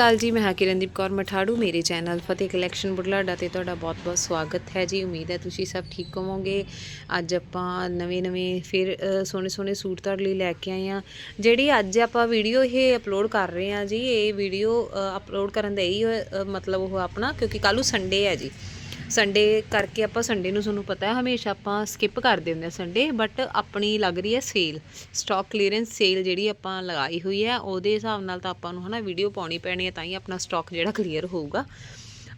ਅਕਾਲ ਜੀ, ਮੈਂ ਹਾਂ ਕਿਰਨਦੀਪ ਕੌਰ ਮਠਾੜੂ, ਮੇਰੇ ਚੈਨਲ ਫਤਿਹ ਕਲੈਕਸ਼ਨ ਬੁਢਲਾਡਾ ਤੇ ਤੁਹਾਡਾ ਬਹੁਤ-ਬਹੁਤ ਸਵਾਗਤ ਹੈ ਜੀ। ਉਮੀਦ ਹੈ ਤੁਸੀਂ ਸਭ ਠੀਕ ਹੋਵੋਗੇ। ਅੱਜ ਆਪਾਂ ਨਵੇਂ-ਨਵੇਂ ਫਿਰ ਸੋਹਣੇ-ਸੋਹਣੇ ਸੂਟ ਤੁਹਾਡੇ ਲਈ ਲੈ ਕੇ ਆਏ ਆ ਜਿਹੜੀ ਅੱਜ ਆਪਾਂ ਵੀਡੀਓ ਇਹ ਅਪਲੋਡ ਕਰ ਰਹੇ ਆ ਜੀ, ਇਹ ਵੀਡੀਓ ਅਪਲੋਡ ਕਰਨ ਦਾ ਇਹੀ ਮਤਲਬ ਉਹ ਆਪਣਾ, ਕਿਉਂਕਿ ਕੱਲ੍ਹ ਨੂੰ ਸੰਡੇ ਹੈ ਜੀ। ਸੰਡੇ ਕਰਕੇ ਆਪਾਂ ਸੰਡੇ ਨੂੰ ਤੁਹਾਨੂੰ ਪਤਾ ਹੈ, ਹਮੇਸ਼ਾ ਆਪਾਂ ਸਕਿਪ ਕਰ ਦਿੰਦੇ ਹਾਂ ਸੰਡੇ ਬਟ ਆਪਣੀ ਲੱਗ ਰਹੀ ਹੈ ਸੇਲ ਸਟਾਕ ਕਲੀਅਰੈਂਸ ਸੇਲ ਜਿਹੜੀ ਆਪਾਂ ਲਗਾਈ ਹੋਈ ਹੈ, ਉਹਦੇ ਹਿਸਾਬ ਨਾਲ ਤਾਂ ਆਪਾਂ ਨੂੰ ਹਨਾ ਵੀਡੀਓ ਪਾਉਣੀ ਪੈਣੀ ਹੈ, ਤਾਂ ਹੀ ਆਪਣਾ ਸਟਾਕ ਜਿਹੜਾ ਕਲੀਅਰ ਹੋਊਗਾ।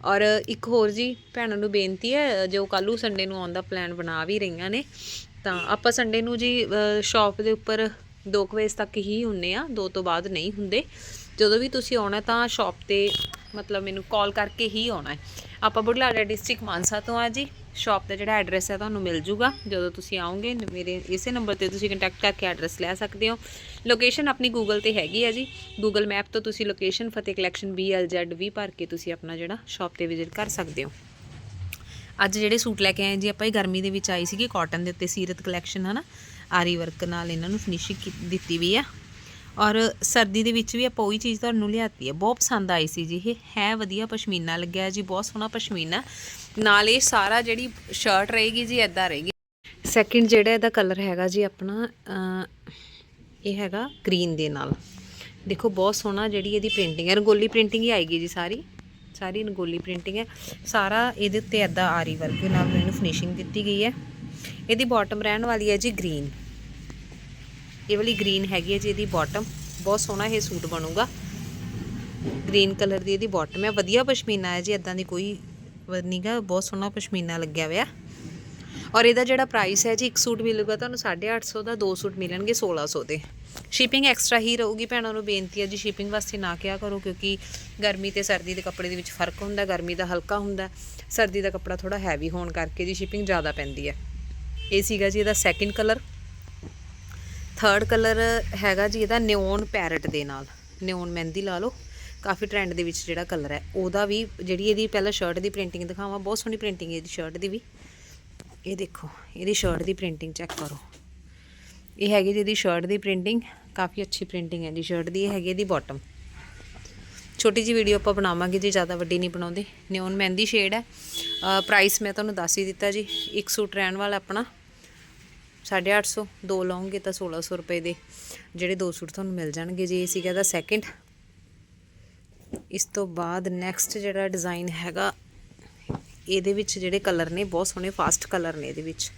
ਔਰ ਇੱਕ ਹੋਰ ਜੀ ਭੈਣਾਂ ਨੂੰ ਬੇਨਤੀ ਹੈ, ਜੋ ਕੱਲ੍ਹ ਨੂੰ ਸੰਡੇ ਨੂੰ ਆਉਣ ਦਾ ਪਲਾਨ ਬਣਾ ਵੀ ਰਹੀਆਂ ਨੇ, ਤਾਂ ਆਪਾਂ ਸੰਡੇ ਨੂੰ ਜੀ ਸ਼ਾਪ ਦੇ ਉੱਪਰ 2 ਵਜੇ ਤੱਕ ਹੀ ਹੁੰਨੇ ਆ 2 ਤੋਂ ਬਾਅਦ ਨਹੀਂ ਹੁੰਦੇ। ਜਦੋਂ ਵੀ ਤੁਸੀਂ ਆਉਣਾ ਤਾਂ ਸ਼ਾਪ ਤੇ ਮਤਲਬ ਮੈਨੂੰ ਕਾਲ ਕਰਕੇ ਹੀ ਆਉਣਾ ਹੈ। ਆਪਾਂ ਬੁਢਲਾਡਾ ਡਿਸਟ੍ਰਿਕਟ ਮਾਨਸਾ ਤੋਂ ਆ ਜੀ। ਸ਼ਾਪ ਦਾ ਜਿਹੜਾ ਐਡਰੈਸ ਹੈ ਤੁਹਾਨੂੰ ਮਿਲ ਜੂਗਾ। ਜਦੋਂ ਤੁਸੀਂ ਆਓਗੇ ਮੇਰੇ ਇਸੇ ਨੰਬਰ ਤੇ ਤੁਸੀਂ ਕੰਟੈਕਟ ਕਰਕੇ ਐਡਰੈਸ ਲੈ ਸਕਦੇ ਹੋ। ਲੋਕੇਸ਼ਨ ਆਪਣੀ ਗੂਗਲ ਤੇ ਹੈਗੀ ਹੈ ਜੀ। ਗੂਗਲ ਮੈਪ ਤੋਂ ਤੁਸੀਂ ਲੋਕੇਸ਼ਨ ਫਤਿਹ ਕਲੈਕਸ਼ਨ BLZ ਵੀ ਭਰ ਕੇ ਤੁਸੀਂ ਆਪਣਾ ਜਿਹੜਾ ਸ਼ਾਪ ਤੇ ਵਿਜ਼ਿਟ ਕਰ ਸਕਦੇ ਹੋ। ਅੱਜ ਜਿਹੜੇ ਸੂਟ ਲੈ ਕੇ ਆਏ ਜੀ, ਆਪਾਂ ਇਹ ਗਰਮੀ ਦੇ ਵਿੱਚ ਆਈ ਸੀਗੀ ਕਾਟਨ ਦੇ ਉੱਤੇ ਸੀਰਤ ਕਲੈਕਸ਼ਨ ਹਨਾ? ਆਰੀ ਵਰਕ ਨਾਲ ਇਹਨਾਂ ਨੂੰ ਫਿਨਿਸ਼ਿੰਗ ਦਿੱਤੀ ਵੀ ਆ। ਔਰ ਸਰਦੀ ਦੇ ਵਿੱਚ ਵੀ ਆਪਾਂ ਉਹੀ ਚੀਜ਼ ਤੁਹਾਨੂੰ ਲਿਆਤੀ ਹੈ। ਬਹੁਤ ਪਸੰਦ ਆਈ ਸੀ ਜੀ ਇਹ। ਹੈ ਵਧੀਆ, ਪਸ਼ਮੀਨਾ ਲੱਗਿਆ ਜੀ, ਬਹੁਤ ਸੋਹਣਾ ਪਸ਼ਮੀਨਾ। ਨਾਲ ਇਹ ਸਾਰਾ ਜਿਹੜੀ ਸ਼ਰਟ ਰਹੇਗੀ ਜੀ ਐਦਾਂ ਰਹੇਗੀ। ਸੈਕਿੰਡ ਜਿਹੜਾ ਇਹਦਾ ਕਲਰ ਹੈਗਾ ਜੀ ਆਪਣਾ ਇਹ ਹੈਗਾ ਗ੍ਰੀਨ ਦੇ ਨਾਲ। ਦੇਖੋ, ਬਹੁਤ ਸੋਹਣਾ ਜਿਹੜੀ ਇਹਦੀ ਪ੍ਰਿੰਟਿੰਗ ਹੈ। ਰੰਗੋਲੀ ਪ੍ਰਿੰਟਿੰਗ ਹੀ ਆਏਗੀ ਜੀ ਸਾਰੀ। ਸਾਰੀ ਰੰਗੋਲੀ ਪ੍ਰਿੰਟਿੰਗ ਹੈ। ਸਾਰਾ ਇਹਦੇ ਉੱਤੇ ਐਦਾਂ ਆਰੀ ਵਰਕ ਨਾਲ ਇਹਨੂੰ ਫਿਨਿਸ਼ਿੰਗ ਦਿੱਤੀ ਗਈ ਹੈ। ਇਹਦੀ ਬਾਟਮ ਰਹਿਣ ਵਾਲੀ ਹੈ ਜੀ ਗ੍ਰੀਨ ਇਹ ਵਾਲੀ ਗ੍ਰੀਨ ਹੈਗੀ ਹੈ ਜੀ ਇਹਦੀ ਬਾਟਮ ਬਹੁਤ ਸੋਹਣਾ ਇਹ ਸੂਟ ਬਣੂਗਾ। ਗ੍ਰੀਨ ਕਲਰ ਦੀ ਇਹਦੀ ਬਾਟਮ ਹੈ। ਵਧੀਆ ਪਸ਼ਮੀਨਾ ਹੈ ਜੀ ਇਦਾਂ ਦੀ ਕੋਈ ਨਹੀਂਗਾ ਬਹੁਤ ਸੋਹਣਾ ਪਸ਼ਮੀਨਾ ਲੱਗਿਆ ਹੋਇਆ। ਔਰ ਇਹਦਾ ਜਿਹੜਾ ਪ੍ਰਾਈਸ ਹੈ ਜੀ, ਇੱਕ ਸੂਟ ਮਿਲੂਗਾ ਤੁਹਾਨੂੰ 850 ਦਾ, ਦੋ ਸੂਟ ਮਿਲਣਗੇ 1600 ਦੇ। ਸ਼ਿਪਿੰਗ ਐਕਸਟਰਾ ਹੀ ਰਹੂਗੀ ਭੈਣਾਂ ਨੂੰ ਬੇਨਤੀ ਹੈ ਜੀ ਸ਼ਿਪਿੰਗ ਵਾਸਤੇ ਨਾ ਕਿਹਾ ਕਰੋ, ਕਿਉਂਕਿ ਗਰਮੀ ਤੇ ਸਰਦੀ ਦੇ ਕੱਪੜੇ ਦੇ ਵਿੱਚ ਫ਼ਰਕ ਹੁੰਦਾ, ਗਰਮੀ ਦਾ ਹਲਕਾ ਹੁੰਦਾ। ਸਰਦੀ ਦਾ ਕੱਪੜਾ ਥੋੜਾ ਹੈਵੀ ਹੋਣ ਕਰਕੇ ਜੀ ਸ਼ਿਪਿੰਗ ਜ਼ਿਆਦਾ ਪੈਂਦੀ ਹੈ। ਇਹ ਸੀਗਾ ਜੀ ਇਹਦਾ ਸੈਕਿੰਡ ਕਲਰ ਥਰਡ ਕਲਰ ਹੈਗਾ ਜੀ ਇਹਦਾ ਨਿਓਨ ਪੈਰਟ ਦੇ ਨਾਲ। ਨਿਓਨ ਮਹਿੰਦੀ ਲਾ ਲਓ। ਕਾਫੀ ਟ੍ਰੈਂਡ ਦੇ ਵਿੱਚ ਜਿਹੜਾ ਕਲਰ ਹੈ, ਉਹਦਾ ਵੀ ਜਿਹੜੀ ਇਹਦੀ ਪਹਿਲਾਂ ਸ਼ਰਟ ਦੀ ਪ੍ਰਿੰਟਿੰਗ ਦਿਖਾਵਾਂ, ਬਹੁਤ ਸੋਹਣੀ ਪ੍ਰਿੰਟਿੰਗ ਹੈ ਇਹਦੀ ਸ਼ਰਟ ਦੀ ਵੀ। ਇਹ ਦੇਖੋ, ਇਹਦੀ ਸ਼ਰਟ ਦੀ ਪ੍ਰਿੰਟਿੰਗ ਚੈੱਕ ਕਰੋ। ਇਹ ਹੈਗੀ ਜੀ ਇਹਦੀ ਸ਼ਰਟ ਦੀ ਪ੍ਰਿੰਟਿੰਗ ਕਾਫੀ ਅੱਛੀ ਪ੍ਰਿੰਟਿੰਗ ਹੈ ਜੀ। ਸ਼ਰਟ ਦੀ ਇਹ ਹੈਗੀ ਇਹਦੀ ਬਾਟਮ ਛੋਟੀ ਜੀ ਵੀਡੀਓ ਆਪਾਂ ਬਣਾਵਾਂਗੇ ਜੀ, ਜ਼ਿਆਦਾ ਵੱਡੀ ਨਹੀਂ ਬਣਾਉਂਦੇ। ਨਿਓਨ ਮਹਿੰਦੀ ਸ਼ੇਡ ਹੈ। ਪ੍ਰਾਈਸ ਮੈਂ ਤੁਹਾਨੂੰ ਦੱਸ ਹੀ ਦਿੱਤਾ ਜੀ। ਇੱਕ ਸੂਟ ਰਹਿਣ ਵਾਲਾ ਆਪਣਾ। 850 ਦੋ ਲਓਗੇ ਤਾਂ 1600 ਰੁਪਏ ਦੇ। ਜਿਹੜੇ ਦੋ ਸੂਟ ਤੁਹਾਨੂੰ ਮਿਲ ਜਾਣਗੇ ਜੀ, ਇਹ ਸੀਗਾ ਦਾ ਸੈਕਿੰਡ ਇਸ ਤੋਂ ਬਾਅਦ ਨੈਕਸਟ ਜਿਹੜਾ ਡਿਜ਼ਾਈਨ ਹੈਗਾ, ਇਹਦੇ ਵਿੱਚ ਜਿਹੜੇ ਕਲਰ ਨੇ, ਬਹੁਤ ਸੋਹਣੇ ਫਾਸਟ ਕਲਰ ਨੇ ਇਹਦੇ ਵਿੱਚ।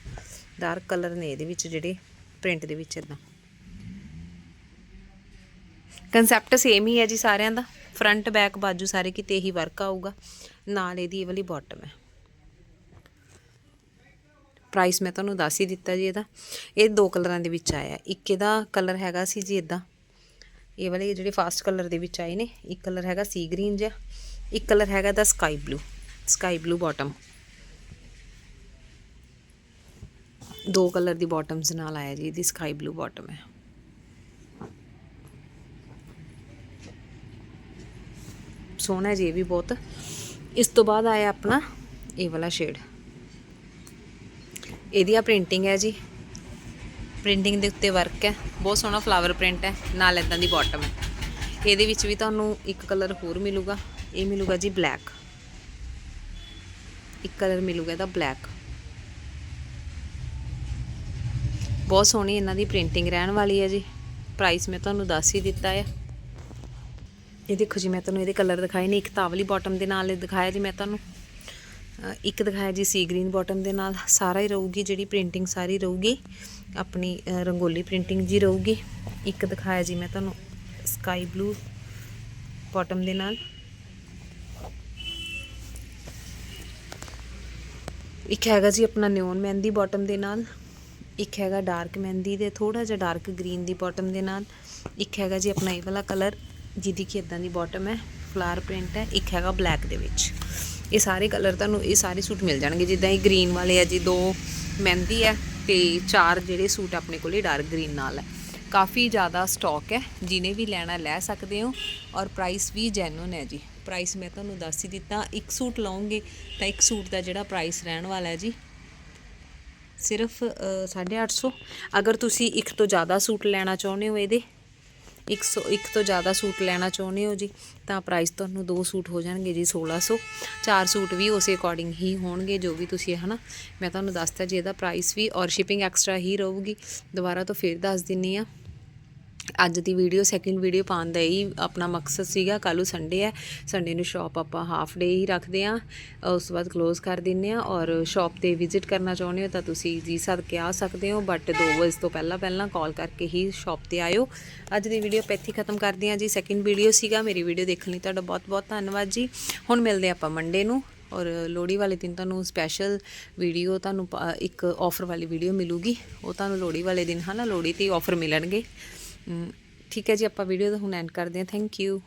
ਡਾਰਕ ਕਲਰ ਨੇ ਇਹਦੇ ਵਿੱਚ ਜਿਹੜੇ ਪ੍ਰਿੰਟ ਦੇ ਵਿੱਚ ਇਦਾਂ ਕਨਸੈਪਟ ਸੇਮ ਹੀ ਹੈ ਜੀ ਸਾਰਿਆਂ ਦਾ। ਫਰੰਟ ਬੈਕ ਬਾਜੂ ਸਾਰੇ ਕਿਤੇ ਇਹੀ ਵਰਕ ਆਊਗਾ। ਨਾਲ ਇਹਦੀ ਇਹ ਵਾਲੀ ਬਾਟਮ ਹੈ। ਪ੍ਰਾਈਸ ਮੈਂ ਤੁਹਾਨੂੰ ਦੱਸ ਹੀ ਦਿੱਤਾ ਜੀ ਇਹਦਾ। ਇਹ ਦੋ ਕਲਰਾਂ ਦੇ ਵਿੱਚ ਆਇਆ। ਇੱਕ ਇਹਦਾ ਕਲਰ ਹੈਗਾ ਸੀ ਜੀ ਇਦਾਂ ਇਹ ਵਾਲੇ ਜਿਹੜੇ ਫਾਸਟ ਕਲਰ ਦੇ ਵਿੱਚ ਆਏ ਨੇ, ਇੱਕ ਕਲਰ ਹੈਗਾ ਸੀ ਗ੍ਰੀਨ ਜਿਹਾ, ਇੱਕ ਕਲਰ ਹੈਗਾ ਦਾ sky blue sky blue bottom ਦੋ ਕਲਰ ਦੀ ਬਾਟਮਸ ਨਾਲ ਆਇਆ ਜੀ, ਇਹਦੀ ਸਕਾਈ ਬਲੂ ਬਾਟਮ ਹੈ। ਸੋਹਣਾ ਜੀ ਇਹ ਵੀ ਬਹੁਤ। ਇਸ ਤੋਂ ਬਾਅਦ ਆਇਆ ਆਪਣਾ ਇਹ ਵਾਲਾ ਸ਼ੇਡ ਇਹਦੀ ਆ ਪ੍ਰਿੰਟਿੰਗ ਹੈ ਜੀ। ਪ੍ਰਿੰਟਿੰਗ ਦੇ ਉੱਤੇ ਵਰਕ ਹੈ। ਬਹੁਤ ਸੋਹਣਾ ਫਲਾਵਰ ਪ੍ਰਿੰਟ ਹੈ। ਨਾਲ ਇਦਾਂ ਦੀ ਬਾਟਮ ਹੈ। ਇਹਦੇ ਵਿੱਚ ਵੀ ਤੁਹਾਨੂੰ ਇੱਕ ਕਲਰ ਹੋਰ ਮਿਲੂਗਾ। ਇਹ ਮਿਲੂਗਾ ਜੀ ਬਲੈਕ ਇੱਕ ਕਲਰ ਮਿਲੂਗਾ ਇਹਦਾ ਬਲੈਕ ਬਹੁਤ ਸੋਹਣੀ ਇਹਨਾਂ ਦੀ ਪ੍ਰਿੰਟਿੰਗ ਰਹਿਣ ਵਾਲੀ ਹੈ ਜੀ। ਪ੍ਰਾਈਸ ਮੈਂ ਤੁਹਾਨੂੰ ਦੱਸ ਹੀ ਦਿੱਤਾ ਹੈ ਇਹ ਦੇਖੋ ਜੀ, ਮੈਂ ਤੁਹਾਨੂੰ ਇਹਦੇ ਕਲਰ ਦਿਖਾਏ ਨੇ। ਇੱਕ ਤਾਵਲੀ ਬਾਟਮ ਦੇ ਨਾਲ ਦਿਖਾਇਆ ਜੀ ਮੈਂ ਤੁਹਾਨੂੰ। ਇੱਕ ਦਿਖਾਇਆ ਜੀ ਸੀ ਗ੍ਰੀਨ ਬਾਟਮ ਦੇ ਨਾਲ, ਸਾਰਾ ਹੀ ਰਹੂਗੀ ਜਿਹੜੀ ਪ੍ਰਿੰਟਿੰਗ ਸਾਰੀ ਰਹੂਗੀ, ਆਪਣੀ ਰੰਗੋਲੀ ਪ੍ਰਿੰਟਿੰਗ ਜੀ ਰਹੂਗੀ। ਇੱਕ ਦਿਖਾਇਆ ਜੀ ਮੈਂ ਤੁਹਾਨੂੰ ਸਕਾਈ ਬਲੂ ਬਾਟਮ ਦੇ ਨਾਲ। ਇੱਕ ਹੈਗਾ ਜੀ ਆਪਣਾ ਨਿਓਨ ਮਹਿੰਦੀ ਬਾਟਮ ਦੇ ਨਾਲ, ਇੱਕ ਹੈਗਾ ਡਾਰਕ ਮਹਿੰਦੀ ਦੇ ਥੋੜਾ ਜਿਹਾ ਡਾਰਕ ਗ੍ਰੀਨ ਦੀ ਬਾਟਮ ਦੇ ਨਾਲ। ਇੱਕ ਹੈਗਾ ਜੀ ਆਪਣਾ ਇਹ ਵਾਲਾ ਕਲਰ ਜਿਹਦੀ ਕਿ ਇਦਾਂ ਦੀ ਬਾਟਮ ਹੈ ਫਲਾਰ ਪ੍ਰਿੰਟ ਹੈ, ਇੱਕ ਹੈਗਾ ਬਲੈਕ ਦੇ ਵਿੱਚ। ਇਹ ਸਾਰੇ ਕਲਰ ਤੁਹਾਨੂੰ ਇਹ ਸਾਰੇ ਸੂਟ ਮਿਲ ਜਾਣਗੇ। ਜਿੱਦਾਂ ਇਹ ਗ੍ਰੀਨ ਵਾਲੇ ਆ ਜੀ ਦੋ ਮਹਿੰਦੀ ਹੈ ਤੇ ਚਾਰ ਜਿਹੜੇ ਸੂਟ ਆਪਣੇ ਕੋਲੇ ਡਾਰਕ ਗ੍ਰੀਨ ਨਾਲ ਹੈ ਕਾਫੀ ਜ਼ਿਆਦਾ ਸਟਾਕ ਹੈ ਜਿਹਨੇ ਵੀ ਲੈਣਾ ਲੈ ਸਕਦੇ ਹੋ ਔਰ ਪ੍ਰਾਈਸ ਵੀ ਜੈਨੂਨ ਹੈ ਜੀ। ਪ੍ਰਾਈਸ ਮੈਂ ਤੁਹਾਨੂੰ ਦੱਸ ਹੀ ਦਿੱਤਾ ਇੱਕ ਸੂਟ ਲਓਗੇ ਤਾਂ ਇੱਕ ਸੂਟ ਦਾ ਜਿਹੜਾ ਪ੍ਰਾਈਸ ਰਹਿਣ ਵਾਲਾ ਹੈ ਜੀ ਸਿਰਫ ਅ, 850 ਅਗਰ ਤੁਸੀਂ ਇੱਕ ਤੋਂ ਜ਼ਿਆਦਾ ਸੂਟ ਲੈਣਾ ਚਾਹੁੰਦੇ ਹੋ ਇਹਦੇ 100 ਇੱਕ ਤੋਂ ਜ਼ਿਆਦਾ ਸੂਟ ਲੈਣਾ ਚਾਹੁੰਦੇ ਹੋ ਜੀ, ਤਾਂ ਪ੍ਰਾਈਸ ਤੁਹਾਨੂੰ ਦੋ ਸੂਟ ਹੋ ਜਾਣਗੇ ਜੀ 1600 ਚਾਰ ਸੂਟ ਵੀ ਉਸੇ ਅਕੋਰਡਿੰਗ ਹੀ ਹੋਣਗੇ ਜੋ ਵੀ ਤੁਸੀਂ, ਹਨਾ। ਮੈਂ ਤੁਹਾਨੂੰ ਦੱਸਤਾ ਜੀ ਇਹਦਾ ਪ੍ਰਾਈਸ ਵੀ ਔਰ ਸ਼ਿਪਿੰਗ ਐਕਸਟਰਾ ਹੀ ਰਹੂਗੀ। ਦੁਬਾਰਾ ਤੋਂ ਫਿਰ ਦੱਸ ਦਿੰਨੀ ਆ। ਅੱਜ ਦੀ ਵੀਡੀਓ ਸੈਕਿੰਡ ਵੀਡੀਓ ਪਾਉਣ ਦਾ ਹੀ ਆਪਣਾ ਮਕਸਦ ਸੀਗਾ। ਕੱਲ੍ਹ ਨੂੰ ਸੰਡੇ ਹੈ। ਸੰਡੇ ਨੂੰ ਸ਼ਾਪ ਆਪਾਂ ਹਾਫ ਡੇ ਹੀ ਰੱਖਦੇ ਆ ਉਸ ਤੋਂ ਬਾਅਦ ਕਲੋਜ਼ ਕਰ ਦਿੰਨੇ ਆ ਔਰ ਸ਼ਾਪ ਤੇ ਵਿਜ਼ਿਟ ਕਰਨਾ ਚਾਹੁੰਦੇ ਹੋ ਤਾਂ ਤੁਸੀਂ ਜੀ ਸਦ ਕੇ ਆ ਸਕਦੇ ਹੋ। ਬਟ 2 ਵਜੇ ਤੋਂ ਪਹਿਲਾਂ ਪਹਿਲਾਂ ਕਾਲ ਕਰਕੇ ਹੀ ਸ਼ਾਪ ਤੇ ਆਇਓ। ਅੱਜ ਦੀ ਵੀਡੀਓ ਪੈਥੀ ਖਤਮ ਕਰਦੇ ਆ ਜੀ। ਸੈਕਿੰਡ ਵੀਡੀਓ ਸੀਗਾ। ਮੇਰੀ ਵੀਡੀਓ ਦੇਖਣ ਲਈ ਤੁਹਾਡਾ ਬਹੁਤ ਬਹੁਤ ਧੰਨਵਾਦ ਜੀ। ਹੁਣ ਮਿਲਦੇ ਆਪਾਂ ਮੰਡੇ ਨੂੰ। ਔਰ ਲੋਹੜੀ ਵਾਲੇ ਦਿਨ ਤੁਹਾਨੂੰ ਸਪੈਸ਼ਲ ਵੀਡੀਓ ਤੁਹਾਨੂੰ ਪ- ਇੱਕ ਆਫਰ ਵਾਲੀ ਵੀਡੀਓ ਮਿਲੂਗੀ। ਉਹ ਤੁਹਾਨੂੰ ਲੋਹੜੀ ਵਾਲੇ ਦਿਨ, ਹਨਾ, ਲੋਹੜੀ ਤੇ ਆਫਰ ਮਿਲਣਗੇ। ਠੀਕ ਹੈ ਜੀ ਆਪਾਂ ਵੀਡੀਓ ਦਾ ਹੁਣ ਐਂਡ ਕਰਦੇ ਹਾਂ। Thank you